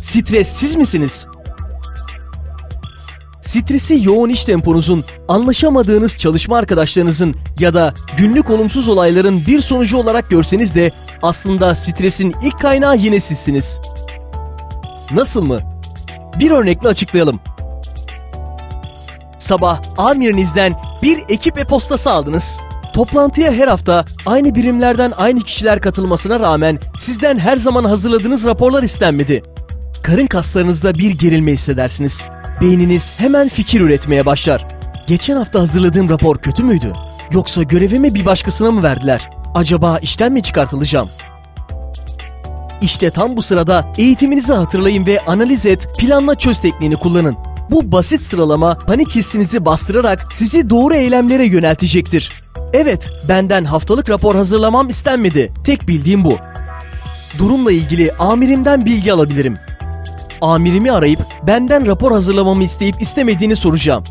stressiz misiniz? Stresi yoğun iş temponuzun, anlaşamadığınız çalışma arkadaşlarınızın ya da günlük olumsuz olayların bir sonucu olarak görseniz de aslında stresin ilk kaynağı yine sizsiniz. Nasıl mı? Bir örnekle açıklayalım. Sabah amirinizden bir ekip e-postası aldınız. Toplantıya her hafta aynı birimlerden aynı kişiler katılmasına rağmen sizden her zaman hazırladığınız raporlar istenmedi. Karın kaslarınızda bir gerilme hissedersiniz. Beyniniz hemen fikir üretmeye başlar. Geçen hafta hazırladığım rapor kötü müydü? Yoksa görevimi bir başkasına mı verdiler? Acaba işten mi çıkartılacağım? İşte tam bu sırada eğitiminizi hatırlayın ve analiz et, planla çöz tekniğini kullanın. Bu basit sıralama panik hissinizi bastırarak sizi doğru eylemlere yöneltecektir. Evet, benden haftalık rapor hazırlamam istenmedi. Tek bildiğim bu. Durumla ilgili amirimden bilgi alabilirim. Amirimi arayıp benden rapor hazırlamamı isteyip istemediğini soracağım.